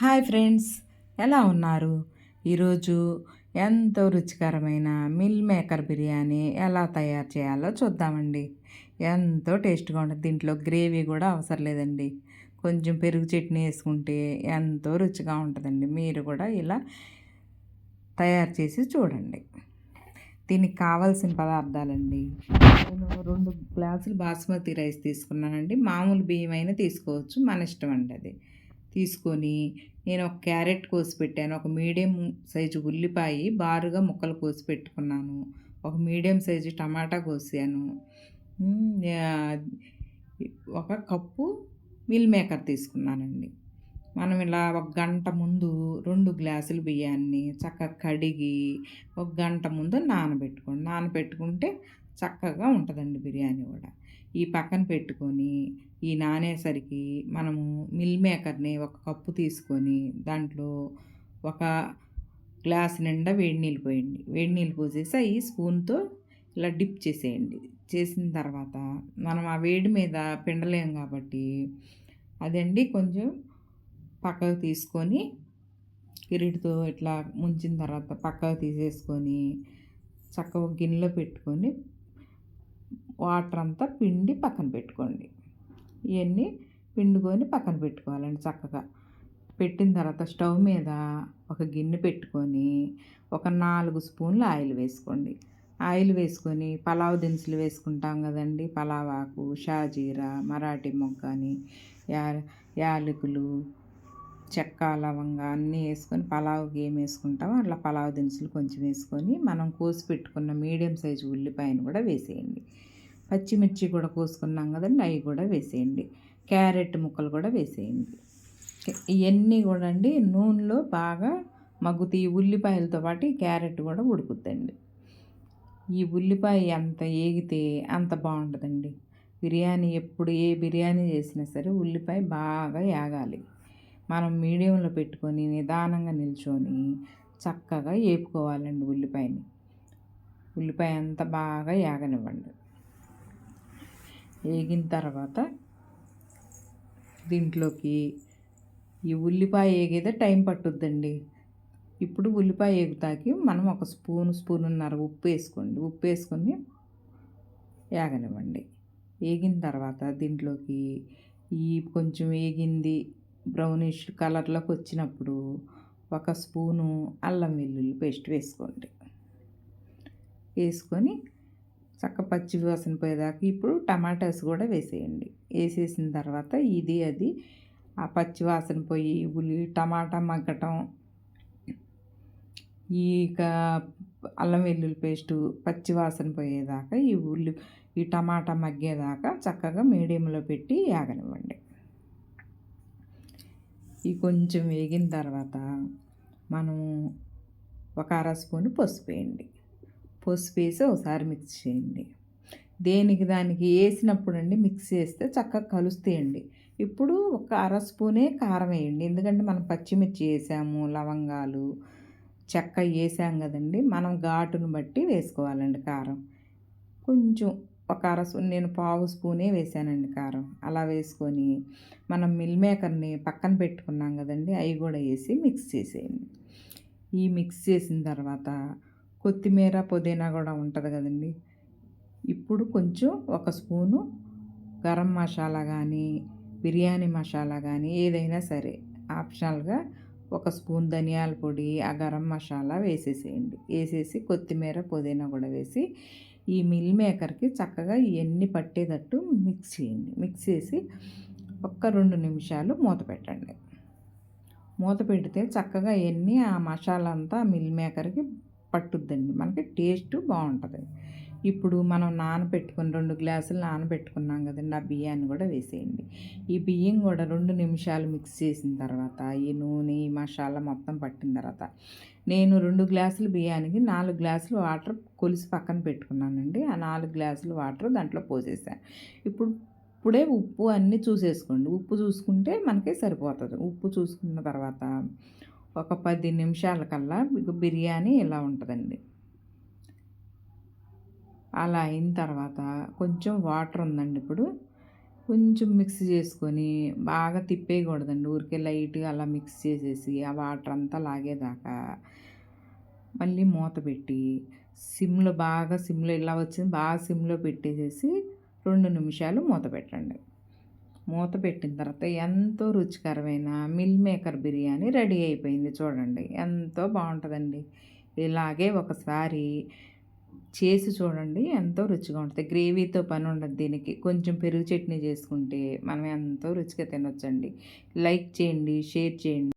Hi friends ఎలా ఉన్నారు? ఈరోజు ఎంతో రుచికరమైన మిల్ మేకర్ బిర్యానీ ఎలా తయారు చేయాలో చూద్దామండి. ఎంతో టేస్ట్గా ఉంటుంది. దీంట్లో గ్రేవీ కూడా అవసరం లేదండి. కొంచెం పెరుగు చట్నీ వేసుకుంటే ఎంతో రుచిగా ఉంటుందండి. మీరు కూడా ఇలా తయారు చేసి చూడండి. దీనికి కావాల్సిన పదార్థాలండి. నేను రెండు గ్లాసులు బాస్మతి రైస్ తీసుకున్నానండి. మామూలు బియ్యం అయినా తీసుకోవచ్చు. మన ఇష్టం అండి అది. తీసుకొని నేను ఒక క్యారెట్ కోసి పెట్టాను. ఒక మీడియం సైజు ఉల్లిపాయ బారుగా ముక్కలు కోసి పెట్టుకున్నాను. ఒక మీడియం సైజు టమాటా కోసాను. ఒక కప్పు మిల్ మేకర్ తీసుకున్నానండి. మనం ఇలా ఒక గంట ముందు రెండు గ్లాసులు బియ్యాన్ని చక్కగా కడిగి ఒక గంట ముందు నానబెట్టుకోండి. నానబెట్టుకుంటే చక్కగా ఉంటుందండి బిర్యానీ కూడా. ఈ పక్కన పెట్టుకొని ఈ నానేసరికి మనము మిల్ మేకర్ని ఒక కప్పు తీసుకొని దాంట్లో ఒక గ్లాస్ నిండా వేడి నీళ్ళు పోయండి. వేడి నీళ్ళు పోసేసి అవి స్పూన్తో ఇలా డిప్ చేసేయండి. చేసిన తర్వాత మనం ఆ వేడి మీద పిండలేం కాబట్టి అదండి కొంచెం పక్కకు తీసుకొని కిరీటితో ఇట్లా ముంచిన తర్వాత పక్కకు తీసేసుకొని చక్కగా గిన్నెలో పెట్టుకొని వాటర్ అంతా పిండి పక్కన పెట్టుకోండి. ఇవన్నీ పిండుకొని పక్కన పెట్టుకోవాలండి చక్కగా. పెట్టిన తర్వాత స్టవ్ మీద ఒక గిన్నె పెట్టుకొని ఒక నాలుగు స్పూన్లు ఆయిల్ వేసుకోండి. ఆయిల్ వేసుకొని పలావ్ దినుసులు వేసుకుంటాం కదండి. పలావ్ ఆకు షాజీరా మరాఠీ మొగ్గ అని యా యాలకులు చెక్క లవంగా అన్నీ వేసుకొని పలావ్కి ఏం వేసుకుంటామో అట్లా పలావ్ దినుసులు కొంచెం వేసుకొని మనం కోసి పెట్టుకున్న మీడియం సైజు ఉల్లిపాయను కూడా వేసేయండి. పచ్చిమిర్చి కూడా కోసుకున్నాం కదండి అవి కూడా వేసేయండి. క్యారెట్ ముక్కలు కూడా వేసేయండి. ఇవన్నీ కూడా అండి నూనెలో బాగా మగ్గుతాయి ఉల్లిపాయలతో పాటు క్యారెట్ కూడా ఉడుకుద్దండి. ఈ ఉల్లిపాయ ఎంత ఏగితే అంత బాగుంటుందండి. బిర్యానీ ఎప్పుడు ఏ బిర్యానీ చేసినా సరే ఉల్లిపాయ బాగా ఏగాలి మనం మీడియంలో పెట్టుకొని నిదానంగా నిల్చొని చక్కగా వేపుకోవాలండి ఉల్లిపాయని. ఉల్లిపాయ అంతా బాగా ఏగనివ్వండి వేగిన తర్వాత దీంట్లోకి ఈ ఉల్లిపాయ వేగేదే టైం పట్టుద్దండి. ఇప్పుడు ఉల్లిపాయ వేగుతాకి మనం ఒక స్పూన్ స్పూనున్నర ఉప్పు వేసుకోండి. ఉప్పు వేసుకొని వేగనివ్వండి. వేగిన తర్వాత దీంట్లోకి ఈ కొంచెం వేగింది బ్రౌనిష్ కలర్లోకి వచ్చినప్పుడు ఒక స్పూను అల్లం వెల్లుల్లి పేస్ట్ వేసుకోండి. వేసుకొని చక్క పచ్చి వాసన పోయేదాకా ఇప్పుడు టమాటాస్ కూడా వేసేయండి. వేసేసిన తర్వాత ఇది అది ఆ పచ్చి వాసన పోయి ఉల్లి టమాటా మగ్గటం ఈ అల్లం వెల్లుల్లి పేస్టు పచ్చి వాసన పోయేదాకా ఈ ఉల్లి ఈ టమాటా మగ్గేదాకా చక్కగా మీడియంలో పెట్టి ఆగనివ్వండి ఈ కొంచెం వేగిన తర్వాత మనం ఒక అర స్పూన్ పసుపు వేయండి. పసుపు వేసి ఒకసారి మిక్స్ చేయండి. దేనికి దానికి వేసినప్పుడు అండి మిక్స్ చేస్తే చక్కగా కలుస్తాయండి. ఇప్పుడు ఒక అర స్పూనే కారం వేయండి. ఎందుకంటే మనం పచ్చిమిర్చి వేసాము లవంగాలు చెక్క వేసాం కదండి. మనం ఘాటును బట్టి వేసుకోవాలండి కారం. కొంచెం ఒక అర స్పూన్ నేను పావు స్పూనే వేసానండి కారం. అలా వేసుకొని మనం మిల్ మేకర్ని పక్కన పెట్టుకున్నాం కదండి అవి కూడా వేసి మిక్స్ చేసేయండి. ఈ మిక్స్ చేసిన తర్వాత కొత్తిమీర పుదీనా కూడా ఉంటుంది కదండి. ఇప్పుడు కొంచెం ఒక స్పూను గరం మసాలా కానీ బిర్యానీ మసాలా కానీ ఏదైనా సరే ఆప్షనల్గా ఒక స్పూన్ ధనియాల పొడి ఆ గరం మసాలా వేసేసేయండి. వేసేసి కొత్తిమీర పుదీనా కూడా వేసి ఈ మిల్ మేకర్కి చక్కగా ఇవన్నీ పట్టేటట్టు మిక్స్ చేయండి. మిక్స్ చేసి ఒక్క రెండు నిమిషాలు మూత పెట్టండి. మూత పెడితే చక్కగా ఇవన్నీ ఆ మసాలా అంతా మిల్ మేకర్కి పట్టుద్దండి. మనకి టేస్ట్ బాగుంటుంది ఇప్పుడు మనం నానబెట్టుకుని రెండు గ్లాసులు నానబెట్టుకున్నాం కదండి ఆ బియ్యాన్ని కూడా వేసేయండి. ఈ బియ్యం కూడా రెండు నిమిషాలు మిక్స్ చేసిన తర్వాత ఈ నూనె ఈ మసాలా మొత్తం పట్టిన తర్వాత నేను రెండు గ్లాసులు బియ్యానికి నాలుగు గ్లాసులు వాటర్ కొలిసి పక్కన పెట్టుకున్నానండి. ఆ నాలుగు గ్లాసులు వాటర్ దాంట్లో పోసేసాను ఇప్పుడు ఇప్పుడే ఉప్పు అన్నీ చూసేసుకోండి. ఉప్పు చూసుకుంటే మనకి సరిపోతుంది. ఉప్పు చూసుకున్న తర్వాత ఒక పది నిమిషాల కల్లా మీకు బిర్యానీ ఇలా ఉంటుందండి. అలా అయిన తర్వాత కొంచెం వాటర్ ఉందండి ఇప్పుడు. కొంచెం మిక్స్ చేసుకొని బాగా తిప్పేయకూడదండి. ఊరికే లైట్గా అలా మిక్స్ చేసేసి ఆ వాటర్ అంతా లాగేదాకా మళ్ళీ మూత పెట్టి సిమ్లో బాగా సిమ్లో ఇలా వచ్చింది. బాగా సిమ్లో పెట్టేసేసి రెండు నిమిషాలు మూత పెట్టండి. మూత పెట్టిన తర్వాత ఎంతో రుచికరమైన మిల్ మేకర్ బిర్యానీ రెడీ అయిపోయింది చూడండి. ఎంతో బాగుంటుందండి. ఇలాగే ఒకసారి చేసి చూడండి. ఎంతో రుచిగా ఉంటుంది. గ్రేవీతో పని ఉండదు దీనికి. కొంచెం పెరుగు చట్నీ చేసుకుంటే మనం ఎంతో రుచిగా తినొచ్చండి. లైక్ చేయండి షేర్ చేయండి.